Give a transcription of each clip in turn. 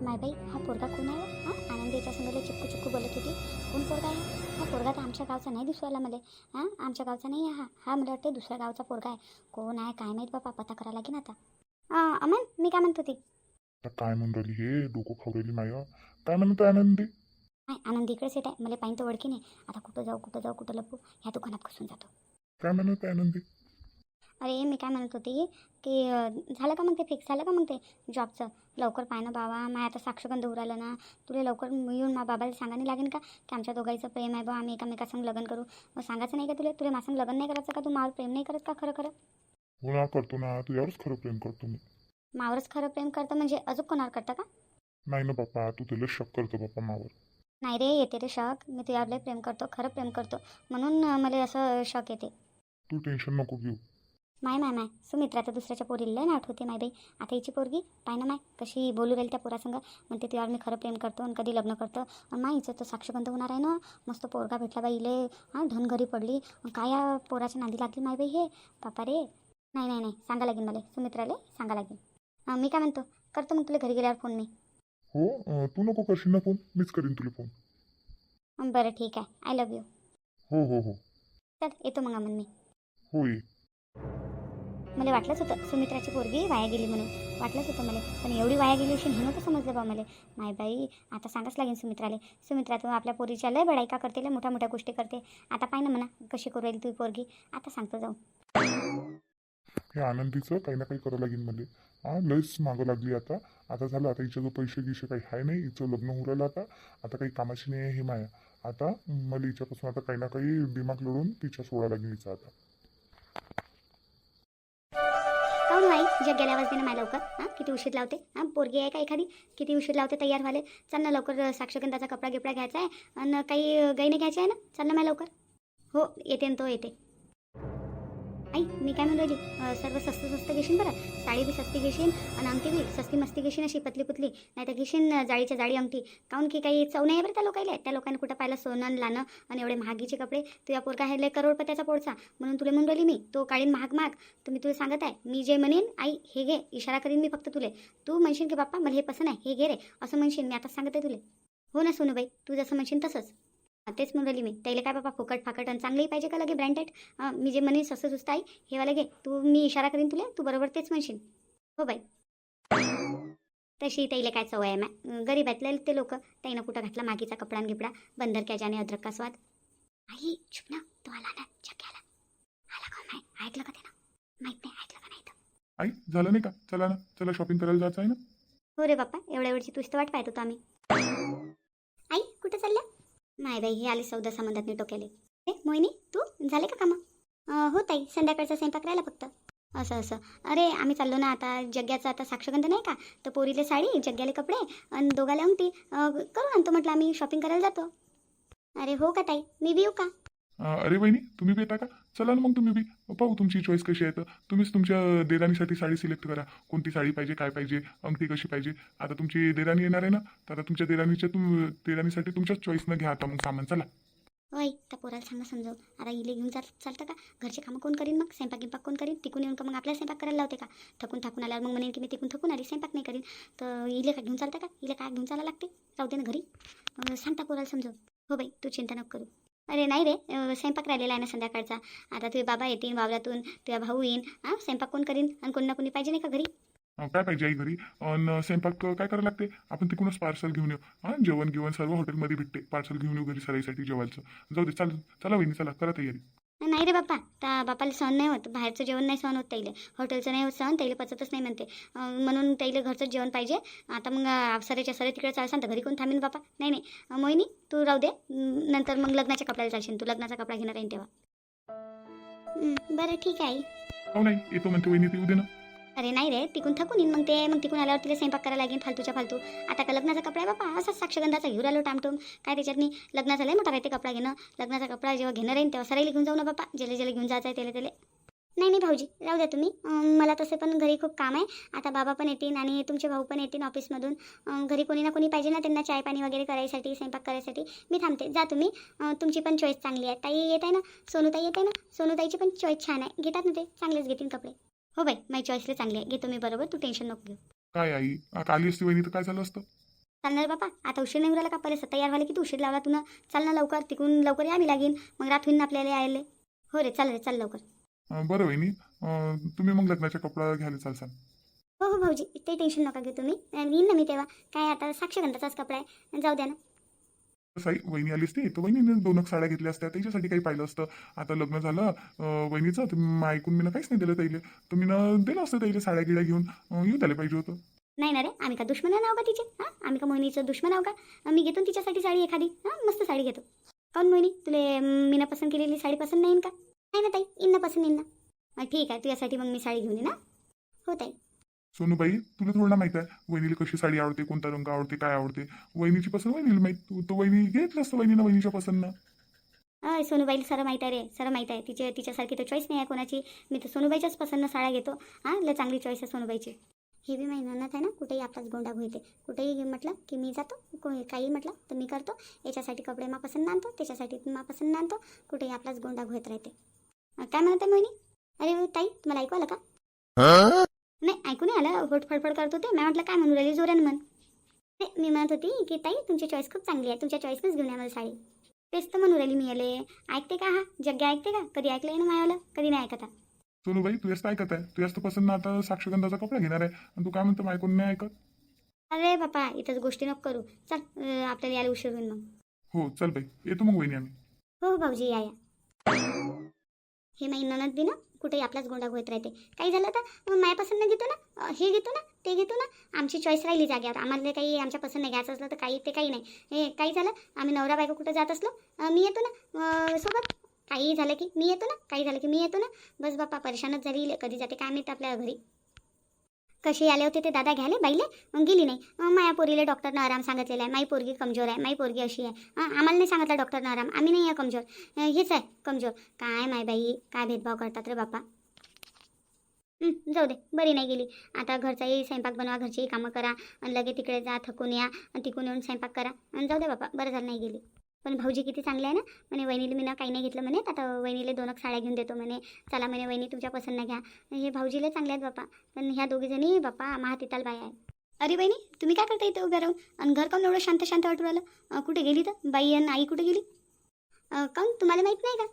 माय बाई हा पोरगा कोण आहे हा? आनंदीच्या संगले चिक्कू चिक्कू बोलत होती. कोण पोरगा आहे? हा पोरगा तर आमच्या गावचा नाही दिसू आला मला हां? आमच्या गावचा नाही आहे हा. हा मला वाटतं दुसऱ्या गावचा पोरगा आहे. कोण आहे? काय माहीत बाबा? पता करायला लागेल आता. अमन मी काय म्हणत होती? काय म्हणून राहिली हे? डोकं खावलेली माय काय म्हणत आनंदी? नाही आनंद इकडेच येत आहे. मला पाहिजे तर ओळखी नाही. आता कुठं जाऊ कुठं जाऊ कुठं लपू? ह्या दुकानात घुसून जातो. काय म्हणत आनंदी? अरे मी काय म्हणत होती की झालं का मग ते फिक्स झालं का मग ते जॉबचं लवकर पाय ना बाबा माय आता साक्षगंध उरालं ना. तुला लवकर येऊन मा बाबाला सांगायला लागेल का? की आमच्या दोघांचं प्रेम आहे बा आम्ही एकामेकासंग लग्न करू. मग सांगायचं नाही का तुला? तुला माझं लग्न नाही करायचं का? तू मावर प्रेम नाही करत का खरं खरं? हो ना करतो ना? तुझ्यावरच खरं प्रेम करतो मी. मावरच खरं प्रेम करतं म्हणजे अजून कोणावर करतं का? नाही ना बाप्पा तू तिला शक करतो बाप्पा मावर. नाही रे येते रे शक मी तुझ्यावर लय प्रेम करतो खरं प्रेम करतो. म्हणून मला असं शक येते. तू टेन्शन नको घेऊ. माय माय माय. सुमित्रा तर दुसऱ्याच्या पोरीला लय नाट होते माय बाई. आता हिची पोरगी पाय ना माय कशी बोलू राहील त्या पोरासंग. म्हणते तुझ्यावर मी खरं प्रेम करतो आणि कधी लग्न करतो. आणि माय हिचं तर साक्षगंध होणार आहे ना. मस्त पोरगा भेटला बाई इले हां धन घरी पडली. काय या पोराच्या नांदी लागली माय बाई हे? बापा रे नाही नाही नाही. सांगा लागेल मला. सुमित्राले सांगा लागेल. मी काय म्हणतो? करतो मग तुला घरी गेल्यावर फोन मी. हो तू नको करशील ना फोन. मीच करीन तुला फोन. बरं ठीक आहे. आय लव्ह यू हो हो हो. चल येतो मग अमन मी हो मला वाटलंच होतं सुमित्राची पोरगी वाया गेली म्हणून. वाटलंच होतं मला. पण एवढी वाया गेली अशी हे नव्हतं समजलं बा मला. माय बाई आता सांगाच लागेल सुमित्राले. सुमित्रा तू आपल्या पोरीच्या लय बडायका करते लय मोठ्या मोठ्या गोष्टी करते. आता पाय ना म्हणा कशी करू राहील तुझी पोरगी? आता सांगतो जाऊ. हे आनंदीचं काही ना काही करावं लागेल म्हणजे हा लयच मागं लागली आता. आता झालं आता हिच्या जो पैसे गिशे काही आहे नाही हिचं लग्न होऊ राहिलं आता. आता काही कामाची नाही आहे हे माया. आता मला हिच्यापासून आता काही ना काही दिमाग लढून तिच्या सोडा लागेल हिचा आता. जग गेल्या वाजते ना माय लवकर. हां किती उशीर लावते? हां पोरगी आहे का एखादी? किती उशीर लावते तयार व्हायला चल ना लवकर साक्षगंधाचा कपडा गिपडा घ्यायचा आहे. आणि काही गैने घ्यायचे आहे ना? चल ना माय लवकर. हो येते ना तो येते. आई मी काय म्हणून राहिली? सर्व स्वस्त स्वस्त घेशील बरं. साडी बी सस्ती घेशील आणि अंगठी बी सस्ती मस्ती घेशील अशी पतली पुतली नाही तर घेशील जाळीच्या जाळी अंगठी. काऊन की काही चव नाही आहे बरं त्या लोकायला? त्या लोकांनी कुठं पाहिलं सोनं आणि लानं आणि एवढे महागीचे कपडे? तुझ्या पोरका आहे लय करोडपत्याचा पोडचा म्हणून तुला म्हणून राहिली मी तो काढीन महाग महाग. तर मी तुला सांगत आहे मी जे म्हणेन आई हे घे. इशारा करीन मी फक्त तुले. तू म्हणशील की बाप्पा मला हे पसंत आहे हे घे रे. असं म्हणशील मी आता सांगत आहे तुले. हो ना सोनूबाई तू जसं म्हणशील तसंच. तेच म्हणून मी. त्याला काय बाबा फुकट फाकट आणि चांगलंही पाहिजे का लगे ब्रँडेड? मी जे म्हणेन सस्तं सुस्त आहे हे वाला घे. तू मी इशारा करीन तुला तू बरोबर तेच म्हणशील. हो बाई. तशी त्याला काय सवय आहे मॅ गरीब आहेत ते लोक. त्याईनं कुठं घातला मागीचा कपडा आणि गिपडा? बंदर क्याच्याने अद्रक का स्वाद? आई चुप ना. तो आला ना जग्याला. आला का नाही ऐकलं का त्यानं? माहीत नाही ऐकलं का नाही आई झालं नाही का? चला ना चला शॉपिंग करायला जायचं आहे ना? हो रे बाप्पा एवढ्या वेळची तुझी तर वाट पाहत होतो आम्ही. आई कुठं चालल्या? नाही बाई हे आली सौदा संबंधात टोक्याले ए मोहिनी तू? झाले का कामं? हो ताई संध्याकाळचा स्वयंपाक राहिला फक्त. असं असं. अरे आम्ही चाललो ना आता जग्याचा आता साक्षगंध नाही का? तर पोरीले साडी जग्याले कपडे आणि दोघाला अंगठी. करू आणतो म्हटलं आम्ही शॉपिंग करायला जातो. अरे हो का ताई? मी बी येऊ का? अरे वहिनी तुम्ही बी येता का? चला ना मग तुम्ही बी. पाहू तुमची चॉईस कशी आहे तर. तुम्हीच तुमच्या देराणीसाठी साडी सिलेक्ट करा. कोणती साडी पाहिजे काय पाहिजे अंगठी कशी पाहिजे. आता तुमची देराणी येणार आहे ना तर आता तुमच्या देराणीच्या तुम देराणीसाठी तुमच्याच चॉईसनं घ्या आता मग सामान. चला. होय त्या पोराला सांगा समजावून. आता इले घेऊन चाल चालतं का? घरचे कामं कोण करीन मग? स्वयंपाक गिंपाक कोण करीन? तिकून येऊन का मग आपल्याला स्वयंपाक करायला लावते का? थकून थकून आल्यावर मग म्हणेन की मी तिकून थकून आली स्वयंपाक नाही करीन. तर इले का घेऊन चालतं का? इले काय घेऊन चालायला लागते? राहू दे ना घरी. सांगता पोराला समजावून. हो बाई तू चिंता नको करू. अरे नाही रे स्वयंपाक राहिलेला आहे ना संध्याकाळचा. आता तुझे बाबा येतील वावरातून तुझा भाऊ येईन हां? स्वयंपाक कोण करीन आणि कोण ना कोणी पाहिजे नाही का घरी? काय पाहिजे आई घरी? अन स्वयंपाक काय करायला लागते? आपण तिकडूनच पार्सल घेऊन येऊ? हां? जेवण घेऊन सर्व हॉटेलमध्ये भेटते. पार्सल घेऊन येऊ घरी सराईसाठी जेवायचं. जाऊ दे चाल चला वहिनी चला करा तयारी. नाही रे बाप्पा त्या बापाला सहन नाही होत बाहेरचं जेवण नाही सहन होत त्याला हॉटेलचं नाही होत सहन त्याला पचतच नाही म्हणते. म्हणून त्याला घरचंच जेवण पाहिजे. आता मग अं, सरेच्या सरे तिकडे चालसान तर घरी कोण थांबेन बापा नाही नाही. मोहिनी तू राहू दे. नंतर मग लग्नाच्या कपड्याला चालशील तू लग्नाचा कपडा घेणार आहे तेव्हा. बरं ठीक आहे. हो नाही येतो म्हणते वहिनी ती उद्या ना. अरे नाही रे तिकून थकून येईन मग ते. मग तिकून आल्यावर तिला स्वयंपाक करायला लागेल फालतूच्या फालतू. आता का लग्नाचा कपडा आहे बापा असाच साक्षगंधाचा घेऊन आलो टामटूम. काय त्याच्यातनी लग्नाचा लय मोठा राहते कपडा घेणं. लग्नाचा कपडा जेव्हा घेणार राहीन तेव्हा सराईला घेऊन जाऊ ना बापा. जेले ज्याला घेऊन जायचं आहे त्याला त्याला नाही नाही भाऊजी राहू द्या तुम्ही. मला तसे पण घरी खूप काम आहे. आता बाबा पण येतील आणि तुमचे भाऊ पण येतील ऑफिसमधून. घरी कोणी ना कोणी पाहिजे ना त्यांना चाय पाणी वगैरे करायसाठी स्वयंपाक करायसाठी. मी थांबते. जा तुम्ही. तुमची पण चॉईस चांगली आहे. ताई येत आहे ना? सोनूताई येत आहे ना? सोनूताईची पण चॉईस छान आहे. घेतात ना ते? चांगलेच घेतील कपडे. हो बाई माझी चॉईसला चांगली आहे. घेतो मी बरोबर तू टेन्शन नको घेऊ. काय आई? आता आली असती वहिनी तर काय झालं असतं? चालणार बापा आता उशीर नाही उराला का? पहिले तयार व्हायला किती उशीर लावला तुला. चाल ना लवकर तिकडून लवकर यावी लागेल मग रात होईन ना आपल्याला यायला. हो रे चाल रे चाल लवकर. अं, बरं वहिनी. अं, तुम्ही मग लग्नाचा कपडा घ्यायला चालसान हो हो भाऊजी ते टेन्शन नका घेऊ तुम्ही. अं, येईन ना मी तेव्हा. काय आता साक्षगंधाचाच कपडा आहे. जाऊ द्या ना. साई वहिनी आली असती तर वहिनीने दोन साड्या घेतल्या असत्या. त्याच्यासाठी काही पाहिलं असतं. आता लग्न झालं वहिनीचं तर मग ऐकून मी काहीच नाही दिलं त्याला तर मी दिलं असतं त्याला साड्या गिड्या घेऊन येऊन त्याला पाहिजे होतं. नाही ना रे आम्ही का दुश्मन नाव का तिचे? हां? आम्ही का मोहिनीचं दुश्मन आहो का? मी घेतो तिच्यासाठी साडी एखादी. हां मस्त साडी घेतो. काऊन मोहिनी तुले मीनं पसंत केलेली साडी पसंत नाही का? नाही ना ताई इन्न पसंत येईन ना. ठीक आहे तुझ्यासाठी मग मी साडी घेऊन ये ना हो ताई. सोनूबाई तुला थोडं ना माहीत आहे वहिनीला कशी साडी आवडते कोणता रंग आवडते काय आवडते? वहिनीची पसंत वहिनीला माहीत तू तर वहिनी घेतलं असतं वहिनीनं वहिनीच्या पसंत अय सोनूबाईला सर माहीत आहे रे सर माहीत आहे. तिचे तिच्यासारखी तर चॉईस नाही आहे कोणाची. मी तर सोनूबाईच्याच पसंत साड्या घेतो. हां लय चांगली चॉईस आहे सोनूबाईची. हे बी महिन्यात आहे ना कुठेही आपलाच गोंडा होते कुठेही म्हटलं की मी जातो कोणी काही म्हटलं तर मी करतो. याच्यासाठी कपडे मा पसंत आणतो त्याच्यासाठी मा पसंत आणतो कुठेही आपलाच गोंडा होत राहते. काय म्हणत आहे मोहिनी? अरे ताई तुम्हाला ऐकू आलं का? आलं होट फडफड करत होते. मी म्हटलं काय म्हणून राहिली जोरानं म्हण. मी म्हणत होती की ताई तुमची चॉईस खूप चांगली आहे. तुमच्या चॉईसनेच घेऊन या मला साडी. तेच तर म्हणून राहिली मी याले. ऐकते का हा? जग्गा ऐकते का? कधी ऐकलंय ना मायाला कधी नाही ऐकत हा. सोनूबाई तू जास्त ऐकत आहे. तू जास्त पसंत ना आता साक्षगंधाचा कपडा घेणार आहे. आणि तू काय म्हणतो ऐकून नाही ऐकत? अरे बापा इथंच गोष्टी नको करू. चल आपल्याला यायला उशीर होईल मग. हो चल बाई. येतो मग वहिनी आम्ही. हो हो भाऊजी या या. हे माई ननद बी ना कुठेही आपलाच गोंडा होत राहते. काही झालं तर मग माया पसंत घेतो ना हे घेतो ना ते घेतो ना आमची चॉईस राहिली जाग्यावर आम्हाला काही आमच्या पसंत नाही घ्यायचं असलं तर काही ते काही नाही. हे काही झालं आम्ही नवरा बायको कुठं जात असलो मी येतो ना सोबत. काही झालं की मी येतो ना काही झालं की मी येतो ना. बस बाप्पा परेशानच झाली कधी जाते काय मिळतं आपल्या घरी. कसे आले होते ते दादा घ्यायले बाईले? मग गेली नाही. माया पोरीला डॉक्टरनं आराम सांगितलेला आहे. माई पोरगी कमजोर आहे. माई पोरगी अशी आहे. आम्हाला नाही सांगितलं डॉक्टरनं आराम. आम्ही नाही आहे कमजोर. हेच आहे कमजोर. काय माय बाई? काय भेदभाव करतात रे बापा जाऊ दे. बरी नाही गेली. आता घरचाही स्वयंपाक बनवा घरचीही कामं करा. आणि लगे तिकडे जा थकून या. तिकून येऊन स्वयंपाक करा. आणि जाऊ दे बापा बरं झालं नाही गेली. पण भाऊजी किती चांगले आहे ना. म्हणे वहिनीला मी ना काही नाही घेतलं म्हणे. आता वहिनीला दोनक साड्या घेऊन देतो म्हणे. चला म्हणे वहिनी तुमच्या पसंत घ्या. हे भाऊजीला चांगले आहेत बापा पण ह्या दोघीजणी बापा महातिताल बाय आहे अरे बहिणी तुम्ही काय करता इथे उभ्या राहून? आणि घर काऊन एवढं शांत शांत वाटू राहिलं? कुठे गेली तर? बाई आणि आई कुठे गेली? काऊन? तुम्हाला माहीत नाही का?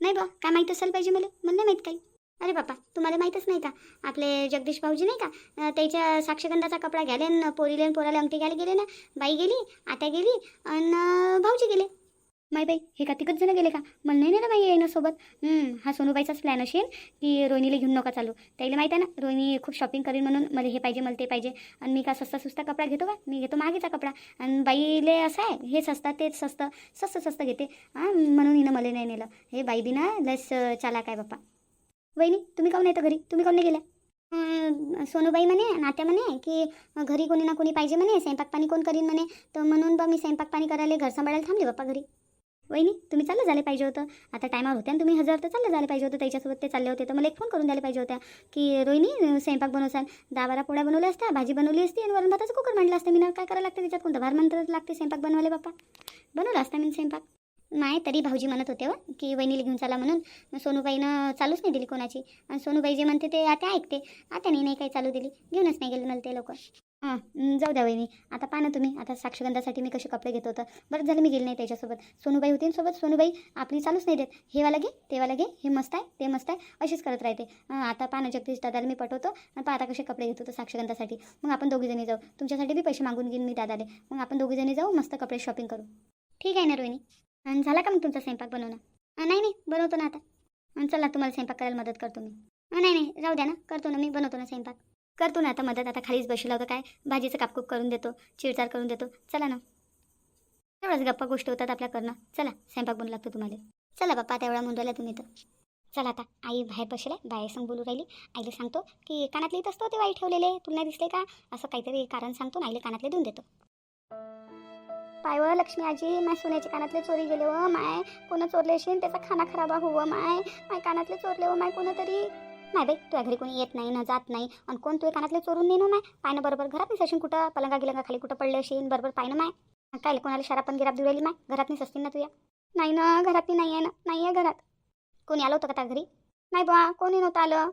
नाही बा काय माहीत असायला पाहिजे मला? मला नाही माहीत काही. अरे बापा तुम्हाला माहीतच नाही का? आपले जगदीश भाऊजी नाही का त्याच्या साक्षगंधाचा कपडा घ्याले पोरीले आणि पोराला अंगठी घ्यायला गेले ना बाई गेली आता गेली आणि भाऊजी गेले. माय बाई हे का तिकच जण गेले का? मला नाही ना बाई येईन सोबत. हा सोनूबाईचाच प्लॅन असेल की रोहिणीला घेऊन नका चालू. त्याला माहिती आहे ना रोहिणी खूप शॉपिंग करेन म्हणून मला हे पाहिजे मला ते पाहिजे. आणि मी का सस्ता सुस्ता कपडा घेतो का? मी घेतो मागेचा कपडा. आणि बाईले असं आहे हे सस्ता तेच सस्तं स्वस्त स्वस्त घेते. हां म्हणून हिनं मला नाही नेलं. हे बाई बी लस चाला काय बाप्पा. वहिनी तुम्ही काऊन येतं घरी? तुम्ही काऊन नाही गेल्या? सोनूबाई म्हणे नात्या म्हणे की घरी कोणी ना कोणी पाहिजे म्हणे स्वयंपाक पाणी कोण करीन म्हणे. तर म्हणून बा मी स्वयंपाक पाणी करायला घर सांभाळायला थांबले बाप्पा घरी. वहिनी तुम्ही चाललं झाले पाहिजे होतं. आता टायमावर होत्या ना तुम्ही हजार तर चाललं झाले पाहिजे होतं. त्याच्यासोबत ते चालले होते. तर मला एक फोन करून द्यायला पाहिजे होत्या. की रोहिणी स्वयंपाक बनवसाल दहा बारा पोळ्या बनवल्या असत्या भाजी बनवली असती आणि वरण भाताचं कुकर मांडलं असतं. मी ना काय करायला लागतं त्याच्यात? कोणतं भार म्हणतं लागते स्वयंपाक बनवायला बाप्पा? बनवला असता मी स्वयंपाक. नाही तरी भाऊजी म्हणत होते व की वहिनीला घेऊन चला म्हणून. सोनूबाईनं चालूच नाही दिली कोणाची. आणि सोनूबाई जे म्हणते ते आता ऐकते. आत्याने नाही काही चालू दिली. घेऊनच नाही गेले मला ते लोक. हां जाऊ द्या वहिनी. आता पहा ना तुम्ही. आता साक्षगंधासाठी मी कसे कपडे घेत होतं. बरं झालं मी गेले नाही त्याच्यासोबत. सोनूबाई होती सोबत सोनूबाई आपली चालूच नाही देत. हे वाला घे ते वाला घे हे मस्त आहे ते मस्त आहे अशीच करत राहते. आता पहा ना जगदीश दादाला मी पटवतो आणि पहा आता कसे कपडे घेत होतो साक्षगंधासाठी. मग आपण दोघीजणी जाऊ. तुमच्यासाठी बी पैसे मागून घेईन मी दादाले. मग आपण दोघीजणी जाऊ मस्त कपडे शॉपिंग करू. ठीक आहे ना रोहिणी? आणि झाला का मग तुमचा स्वयंपाक बनवणं? नाही नाही बनवतो ना आता. चला तुम्हाला स्वयंपाक करायला मदत करतो मी. नाही नाही राहू द्या ना करतो ना मी बनवतो ना स्वयंपाक. करतो ना आता मदत आता खालीच बसू होतं काय भाजीचं कापकूप करून देतो चिरचार करून देतो. चला ना. एवढंच गप्पा गोष्टी होतात आपल्या करणं. चला स्वयंपाक बनू लागतो तुम्हाला. चला बाप्पा तेवढा म्हणून तुम्ही तर. चला आता आई बाहेर बसले बाहेर संग बोलू राहिली. आईला सांगतो की कानातले येत असतो ते वाई ठेवलेले. तुला नाही दिसले का? असं काहीतरी कारण सांगतो ना आईला कानातले देऊन देतो. पाय व लक्ष्मी आजी माय सोन्याचे कानातले चोरी गेले व माय कोण चोरले असेल त्याचा खाना खराब हो व माय. माय कानातले चोरले व माय कोणतरी. नाही बाई तुझ्या घरी कोणी येत नाही ना जात नाही. आणि कोण तुझ्या कानातले चोरून नेनो माय. पायनं बरोबर घरात नाही सशीन कुठं? पलंगा गिलंगा खाली कुठं पडले असेल? बरोबर पायनं माय. काय कोणाला शराब पण गिराब देऊ माय? घरात नाही असतील ना तुझ्या? नाही ना घरात नाही आहे ना. नाही आहे घरात. कोणी आलं होतं का त्या घरी? नाही बा कोणी नव्हतं आलं.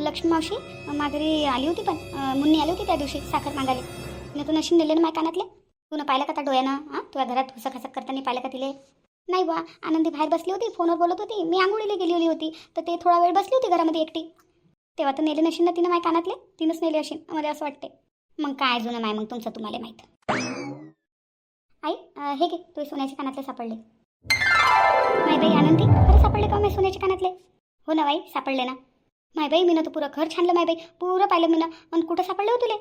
लक्ष्मी मावशी माघारी आली होती पण मुन्नी आली होती त्या दिवशी साखर मागायला. मी तू नशीन नेले ना माझ्या कानातले? तू न पाहिलं का त्या डोळ्यानं? हां? तुझ्या घरात हुसक हसक करताना पाहिलं का तिले? नाही बा आनंदी बाहेर बसली होती फोनवर बोलत होती. मी आंघोळीला गेलेली होती तर ते थोडा वेळ बसली होती घरामध्ये एकटी. तेव्हा तर नेले नशीन ना तिनं माझ्या कानातले? तिनंच नेले असेल मला असं वाटते मग काय जुनं माय? मग तुमचं तुम्हाला माहीत. आई हे घे तुझे सोन्याचे कानातले सापडले. माय बाई आनंदी खरं सापडले का मी सोन्याचे कानातले? हो ना बाई सापडले ना. माय बाई मी ना तू पुरं घर छानलं माय बाई पुरं पाहिलं मी ना आणि कुठं सापडलं हो तुले?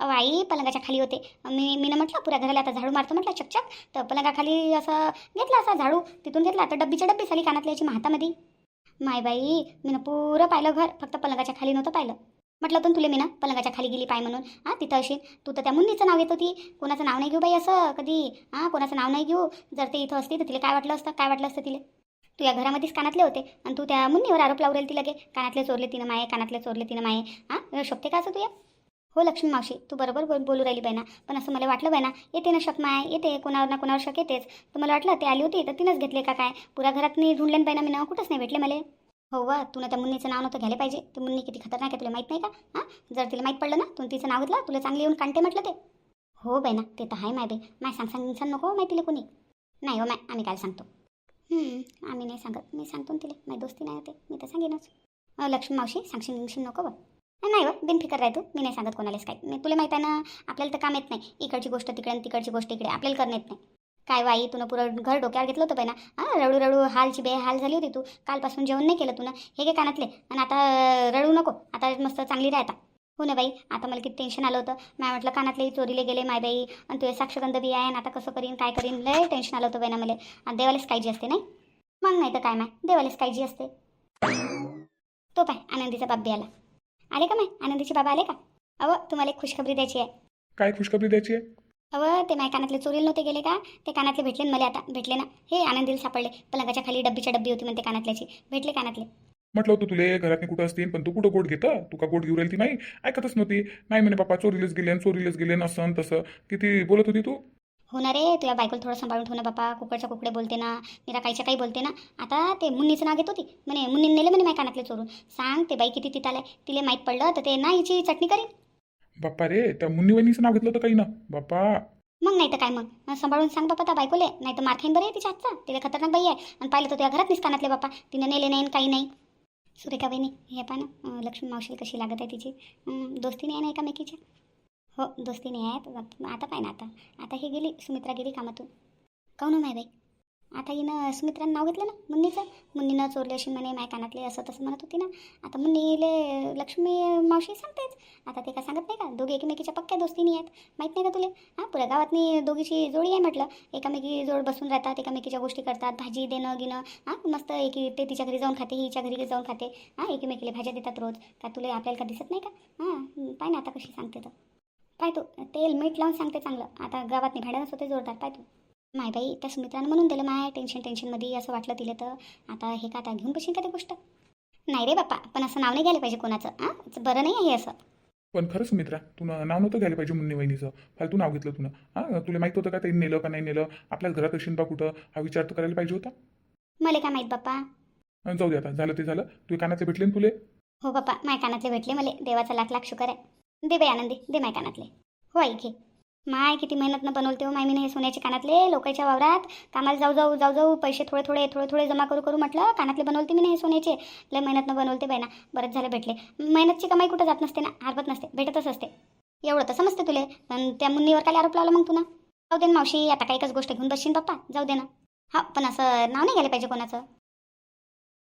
अहो आई पलंगाच्या खाली होते. मी मीनं म्हटलं पुऱ्या घराला आता झाडू मारतो. म्हटलं चकचक तर पलंगाखाली असं घेतला असा झाडू. तिथून घेतला तर डब्बीच्या डब्बी साली कानातल्या याची हातामध्ये माय बाई मीनं पुरं पाहिलं घर. फक्त पलंगाच्या खाली नव्हतं पाहिलं. म्हटलं होतं तुले मी ना पलंगाच्या खाली गेली पाय म्हणून. हां तिथं अशी तू तर त्या मुन्नीचं नाव येत होती. कोणाचं नाव नाही घेऊ बाई असं कधी? हां कोणाचं नाव नाही घेऊ. जर ते इथं असती तर तिला काय वाटलं असतं? काय वाटलं असतं तिला? तू या घरामध्येच कानातले होते आणि तू त्या मुन्नीवर आरोप लावलेल ती लगे. कानातले चोरले तिनं माये कानातले चोरले तिनं माये. हां शोभते का असं तू या हो लक्ष्मी मावशी तू बरोबर बोल बोलू राहिली बाई पण असं मला वाटलं बाई येते ना शक माय येते कोणावर ना कोणावर शक येतेच. तर मला वाटलं ते आली होती तर तिनंच घेतले का काय? पुऱ्या घरात मी ढूंढल्यान बाई मी नाव कुठंच नाही भेटले मला. हो वा तुला त्या मुन्नीचं नाव नव्हतं घ्यायला पाहिजे. ती मुन्नी किती खतरनाक आहे तुला माहीत नाही का? हां? जर तिला माहीत पडलं ना तू तिचं नाव घेतलं तुला चांगली येऊन कांटे म्हटलं ते. हो बहिना ते तर आहे माय बाई. माय सांग सांग सांग नको हो माहिती तिला कोणी. नाही हो माय आम्ही काय सांगतो. आम्ही नाही सांगत. मी सांगतो ना तिला. माझी दोस्ती नाही होते. मी तर सांगेनच. लक्ष्मी मावशी सांगशील निघशील नको बघ नाही हो बिनफिकर राह तू. मी नाही सांगत कोणालाच काय मी तुला माहीत आहे ना आपल्याला तर काम येत नाही. इकडची गोष्ट तिकडे आणि तिकडची गोष्ट इकडे. आपल्याला करणं येत नाही. काय बाई तुनं पुरं घर डोक्यावर घेतलं होतं पहिला हां रडू रडू हालची बे हाल झाली होती तू. कालपासून जेवण नाही केलं तुनं. हे घे कानातले. आणि आता रडू नको. आता मस्त चांगली राहता हो ना बाई आता मला किती टेन्शन आलं होतं. माय म्हटलं कानातले चोरीले गेले माय बाई. आणि तुझे साक्षगंध बी आहे आणि आता कसं करीन काय करीन? लय टेन्शन आलं होतं बाई ना मला. आणि देवालाच काळजी असते नाही? मग नाही तर काय माय? देवालाच काळजी असते. तो पाय आनंदीचा बाप बी आला. आले का माय आनंदीचे बाबा आले का? अव तुम्हाला एक खुशखबरी द्यायची आहे. काय खुशखबरी द्यायची आहे? अव ते माय कानातले चोरीला नव्हते गेले का? ते कानातले भेटले ना मला आता. भेटले ना. हे आनंदीला सापडले. पलंगाच्या खाली डब्बीच्या डब्बी होती म्हणते कानातल्याची. भेटले कानातले. म्हटलं होतं तुले घरात कुठं असतील पण तू कुठं गोड घेतं? तू का गोड घेऊ राहिली ती नाही ऐकतच नव्हती. नाही म्हणे बाप्पा चोरीलाच गेले आणि चोरीलाच गेले आणि तसं. किती बोलत होती तू? हो ना रे तुझ्या बायकोला थोडं सांभाळून ठेव ना बापा कुकडच्या कुकडे बोलते ना मीरा काहीच्या काही बोलते ना. आता ते मुन्नीचं नाव घेत होती म्हणे मुन्नीने नेले म्हणे माझ्या कानातले चोरून. सांग ते बाई किती तिथं तिला माहीत पडलं तर ते ना हिची चटणी करीन. बाप्पा रे त्या मुन्नीवहिनीचं नाव घेतलं होतं काही ना. बाप्पा. मग नाही तर काय मग? अं, सांभाळून सांग बापा त्या बायकोले नाही तर मारखाईन बरं आहे तिच्या हातचा. तिला खतरनाक बाई आहे. आणि पाहिलं तर तुझ्या घरात निस कानातले बापा तिने नेले नाही आणि काही नाही. सुरेखा बहिणी हे पहा ना अं, लक्ष्मी मावशी कशी लागत आहे तिची. अं, दोस्ती नाही आहे ना एकामेकीच्या. हो दोस्ती नाही आहे आता पाय ना आता. आता ही गेली सुमित्रा गेली कामातून. काहून हो माय बाई? आता हिनं सुमित्रानं नाव घेतलं ना मुन्नीचं. मुन्नीनं चोरले अशी म्हणे माय कानातले असं तसं म्हणत होती ना. आता मुन्नीले लक्ष्मी मावशी सांगतेच. आता ते काय सांगत नाही का? दोघे एकमेकीच्या पक्क्या दोस्तीनी आहेत. माहीत नाही का तुले? हां पुऱ्या गावातनी दोघीची जोडी आहे म्हटलं. एकामेकी जोड बसून राहतात एकामेकीच्या गोष्टी करतात भाजी देणं घेणं हां मस्त एकी ते तिच्या घरी जाऊन खाते हिच्या घरी जाऊन खाते. हां एकीमेकीला भाज्या देतात रोज. का तुला आपल्याला का दिसत नाही का? हां पाय ना आता कशी सांगते तर. पाय तू. तेल मीठ लावून सांगते चांगलं. आता गावातनी भांडणच होते जोरदार. पाय तू. माय बाई त्या सुमित्रानं म्हणून दिलं माय टेन्शन टेन्शनमध्ये असं वाटलं तिले तर. आता हे का आता घेऊन बशीन का ती गोष्ट? नाही रे बाप्पा पण असं नाव नाही घ्यायला पाहिजे कोणाचं. हां बरं नाही आहे असं. पण खरंच मित्रा तू नाव नव्हतं घ्यायला पाहिजे मुन्नी वहिनीचं. फालतू नाव घेतलं तुला हां तुला माहीत होतं का ते नेलं का नाही नेलं? आपल्याच घरात असेल बा कुठं? हा विचार तर करायला पाहिजे होता. मला काय माहीत बाप्पा? जाऊ दे आता. झालं ते झालं. तुझे कानातले भेटले ना तुले? हो बाप्पा माय कानातले भेटले मला. देवाचा लाख लाख शुकर आहे. दे बाई आनंदी दे माय कानातले. हो आई घे. माय किती मेहनतनं बनवते हो माय मी हे सोन्याचे कानातले लोकांच्या वावरात. कामाला जाऊ जाऊ जाऊ जाऊ पैसे थोडे थोडे थोडे थोडे जमा करू करू म्हटलं कानातले बनवते मी हे सोन्याचे. लय मेहनतनं बनवते बाई ना बरंच झालं भेटले. मेहनतची कमाई कुठं जात नसते ना हरवत नसते भेटतच असते. एवढं तर समजते तुले पण त्या मुन्नीवर काय आरोप लावला मग तुला जाऊ दे ना मावशी आता काही एकच गोष्ट घेऊन बसशील पप्पा जाऊ दे ना. हा पण असं नाव नाही घ्यायला पाहिजे कोणाचं.